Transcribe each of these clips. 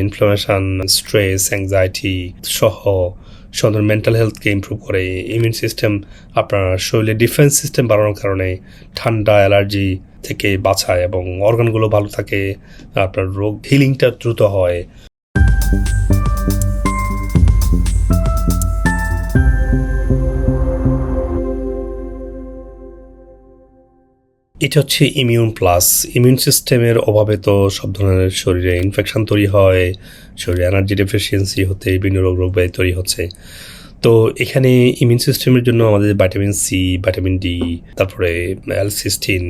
Inflammation stress anxiety সহ সুন্দর mental হেলথকে ইম্প্রুভ করে ইমিউন সিস্টেম আপনার শরীরে ডিফেন্স সিস্টেম বাড়ানোর কারণে ঠান্ডা অ্যালার্জি থেকে বাঁচায় এবং অর্গানগুলো ভালো থাকে, আপনার রোগ হিলিংটা দ্রুত হয়। এটা হচ্ছে ইমিউন প্লাস ইমিউন সিস্টেমের অভাবে তো সব ধরনের শরীরে ইনফেকশন তৈরি হয়, শরীরে এনার্জি ডেফিসিয়েন্সি হতে, বিভিন্ন রোগ রোগ ব্যাধি তৈরি হচ্ছে। তো এখানে ইমিউন সিস্টেমের জন্য আমাদের ভিটামিন সি ভিটামিন ডি তারপরে অ্যালসিস্টিন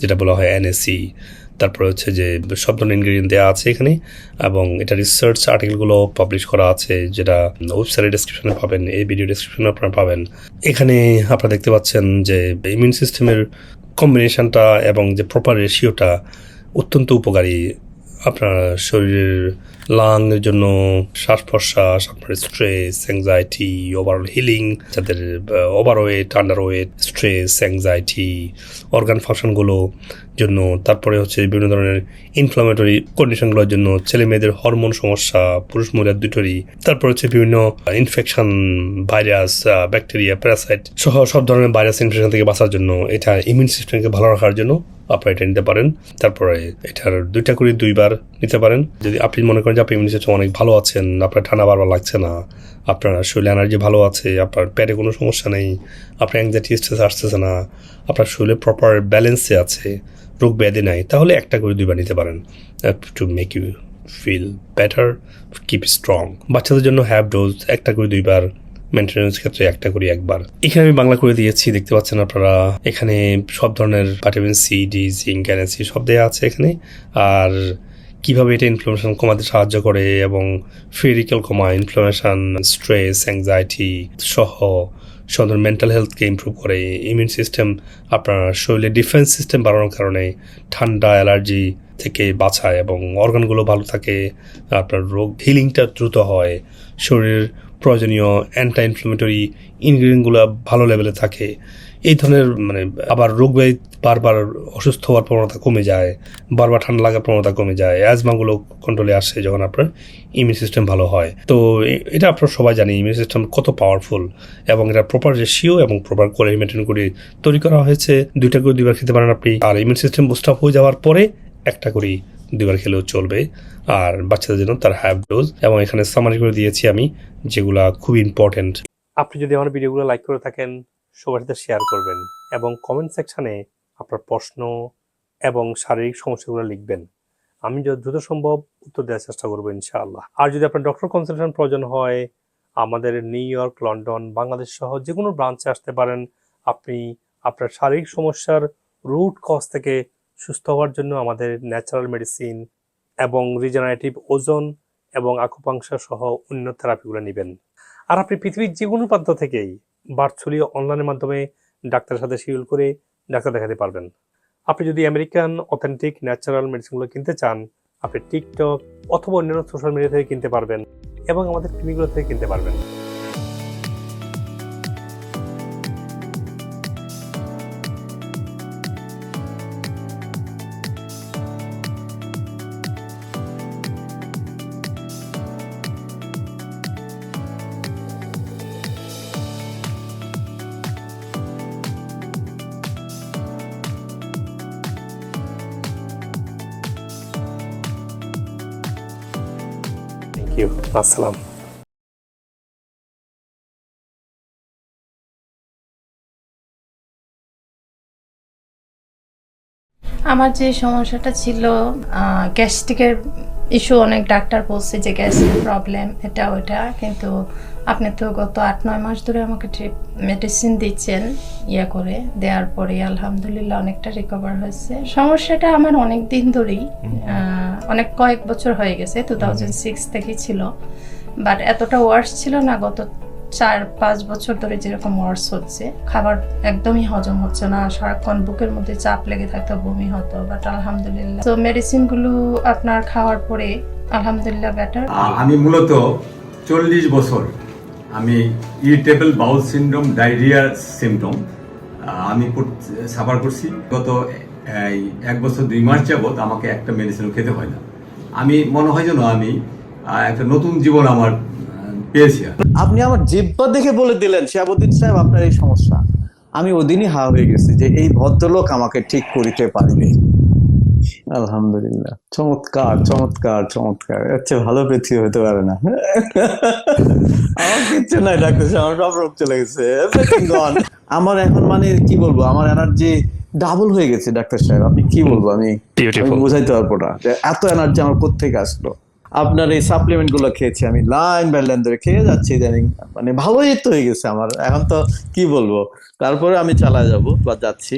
যেটা বলা হয় এনএসি তারপরে হচ্ছে যে সব ধরনের ইনগ্রিডিয়েন্ট দেওয়া আছে এখানে, এবং এটা রিসার্চ আর্টিকেলগুলো পাবলিশ করা আছে, যেটা ওয়েবসাইটের ডিসক্রিপশনে পাবেন, এই ভিডিও ডিসক্রিপশনে আপনারা পাবেন। এখানে আপনারা দেখতে পাচ্ছেন যে ইমিউন সিস্টেমের কম্বিনেশনটা এবং যে প্রপার রেশিওটা অত্যন্ত উপকারী আপনার শরীরের লাংয়ের জন্য শ্বাস প্রশ্বাস আপনার স্ট্রেস অ্যাংজাইটি ওভারঅল হিলিং যাদের overweight underweight stress anxiety organ ফাংশনগুলো জন্য, তারপরে হচ্ছে বিভিন্ন ধরনের ইনফ্লামেটরি কন্ডিশনগুলোর জন্য ছেলে মেয়েদের হরমোন সমস্যা, পুরুষ মহিলার দুটোরই, তারপর হচ্ছে বিভিন্ন ইনফেকশন ভাইরাস ব্যাকটেরিয়া প্যারাসাইট সহ সব ধরনের ভাইরাস ইনফেকশন থেকে বাঁচার জন্য এটা ইমিউন সিস্টেমকে ভালো রাখার জন্য আপনারা এটা নিতে পারেন। তারপরে এটার দুইটা করে দুইবার নিতে পারেন। যদি আপনি মনে করেন যে আপনি সিস্টেম অনেক ভালো আছেন। আপনার ঠান্ডা বারবার লাগছে না। আপনার শরীরে এনার্জি ভালো আছে। আপনার পেটে কোনো সমস্যা নেই। আপনার অ্যাংজাইটি স্ট্রেস আসতেছে না। আপনার শরীরে প্রপার ব্যালেন্সে আছে। রোগ ব্যাধি নাই। তাহলে একটা করে দুইবার নিতে পারেন। To make you feel better keep strong বাচ্চাদের জন্য হ্যাভ ডোজ একটা করে দুইবার। মেনটেন্যান্স ক্ষেত্রে একটা করি একবার। এখানে আমি বাংলা করে দিয়েছি। দেখতে পাচ্ছেন আপনারা। এখানে সব ধরনের ভিটামিন সি ডি জিঙ্ক সব দেওয়া আছে এখানে। আর কীভাবে এটা ইনফ্লামেশন কমাতে সাহায্য করে এবং ফিজিক্যাল কমায় ইনফ্লামেশন স্ট্রেস অ্যাংজাইটি সহ সুন্দর মেন্টাল হেলথকে ইম্প্রুভ করে ইমিউন সিস্টেম আপনার শরীরে ডিফেন্স সিস্টেম বাড়ানোর কারণে ঠান্ডা অ্যালার্জি থেকে বাঁচায় এবং অর্গানগুলো ভালো থাকে, আপনার রোগ হিলিংটা দ্রুত হয়, শরীরের প্রয়োজনীয় অ্যান্টি ইনফ্লামেটরি ইনগ্রিডিয়েন্টগুলো ভালো লেভেলে থাকে। এই ধরনের মানে আবার রোগ ব্যাধি বারবার অসুস্থ হওয়ার প্রবণতা কমে যায়, বারবার ঠান্ডা লাগার প্রবণতা কমে যায় অ্যাজমাগুলো কন্ট্রোলে আসে যখন আপনার ইমিউন সিস্টেম ভালো হয়। তো এটা আপনারা সবাই জানি ইমিউন সিস্টেম কত পাওয়ারফুল এবং এটা প্রপার রেশিও এবং প্রপার কোয়ালিটি মেনটেন করে তৈরি করা হয়েছে। দুইটা করে দুইবার খেতে পারেন আপনি। আর ইমিউন সিস্টেম বুস্ট আপ হয়ে যাওয়ার পরে একটা করেই দুইবার খেলেও চলবে। আর বাচ্চাদের জন্য তার হ্যাভ ডোজ এবং এখানে সামারি করে দিয়েছি আমি যেগুলা খুব ইম্পর্টেন্ট আপনি যদি আমার ভিডিওগুলো লাইক করে থাকেন, সবার সাথে শেয়ার করবেন এবং কমেন্ট সেকশানে আপনার প্রশ্ন এবং শারীরিক সমস্যাগুলো লিখবেন। আমি দ্রুত সম্ভব উত্তর দেওয়ার চেষ্টা করব ইনশাআল্লাহ। আর যদি আপনার ডক্টর কনসালটেশন প্রয়োজন হয়, আমাদের নিউ ইয়র্ক লন্ডন বাংলাদেশ সহ যে কোনো ব্রাঞ্চে আসতে পারেন। আপনি আপনার শারীরিক সমস্যার রুট কজ থেকে সুস্থ হওয়ার জন্য আমাদের ন্যাচারাল মেডিসিন এবং রিজেনারেটিভ ওজন এবং আকুপাংশার সহ অন্য থেরাপিগুলো নেবেন। আর আপনি পৃথিবীর যে কোনো প্রান্ত থেকেই ভার্চুয়ালি অনলাইনের মাধ্যমে ডাক্তারের সাথে শিডিউল করে ডাক্তার দেখাতে পারবেন। আপনি যদি আমেরিকান অথেন্টিক ন্যাচারাল মেডিসিনগুলো কিনতে চান, আপনি টিকটক অথবা অন্যান্য সোশ্যাল মিডিয়া থেকে কিনতে পারবেন এবং আমাদের ক্লিনিকগুলো থেকে কিনতে পারবেন। ইউ, আসসালাম। আমার যে সমস্যাটা ছিল গ্যাস্ট্রিকের ইস্যু অনেক ডাক্তার বলছে যে গ্যাস্ট্রিক প্রবলেম এটা ওটা কিন্তু আপনি তো গত আট নয় মাস ধরে আমাকে ট্রিপ মেডিসিন দিচ্ছেন ইয়ে করে দেওয়ার পরে আলহামদুলিল্লাহ অনেকটা রিকভার হয়েছে। সমস্যাটা আমার অনেক দিন ধরেই অনেক কয়েক বছর হয়ে গেছে টু থাউজেন্ড সিক্স থেকেই ছিল। বাট এতটা ওয়ার্স ছিল না গত চার পাঁচ বছর ধরে যেরকম ওয়ার্স হচ্ছে। খাবার একদমই হজম হচ্ছে না সারাক্ষণ বুকের মধ্যে চাপ লেগে থাকতো বমি হতো বাট আলহামদুলিল্লাহ। তো মেডিসিনগুলো আপনার খাওয়ার পরে আলহামদুলিল্লাহ বেটার আমি মূলত চল্লিশ বছর আমি ইরিটেবল বাউল সিন্ড্রোম ডায়রিয়ার সিমটম আমি সাফার করছি। গত এক বছর দুই মাস যাবত আমাকে একটা মেডিসিন খেতে হয় না। আমি, মনে হয় যেন আমি একটা নতুন জীবন আমার পেয়েছি আপনি আমার জিব্বা দেখে বলে দিলেন, শিয়াবুদ্দিন সাহেব, আপনার এই সমস্যা। আমি ওদিনই হা হয়ে গেছি যে এই ভদ্রলোক আমাকে ঠিক করিতে পারবে আলহামদুলিল্লাহ। চমৎকার চমৎকার চমৎকার। এর ভালো পৃথিবী হতে পারে না। আমার কিচ্ছু নাই ডাক্তার আমার সব রোগ চলে গেছে। আমার এখন মানে কি বলব আমার এনার্জি ডাবল হয়ে গেছে ডাক্তার সাহেব। আপনি কি বলব আমি বোঝাইতে পারব না এত এনার্জি আমার কোথেকে আসলো। আপনার এই সাপ্লিমেন্টগুলো খেয়েছি আমি লাইন বাই লাইন ধরে খেয়ে যাচ্ছি ইদানিং। মানে ভালোই তো হয়ে গেছে আমার। এখন তো কি বলব তারপরে আমি চালা যাব বা যাচ্ছি।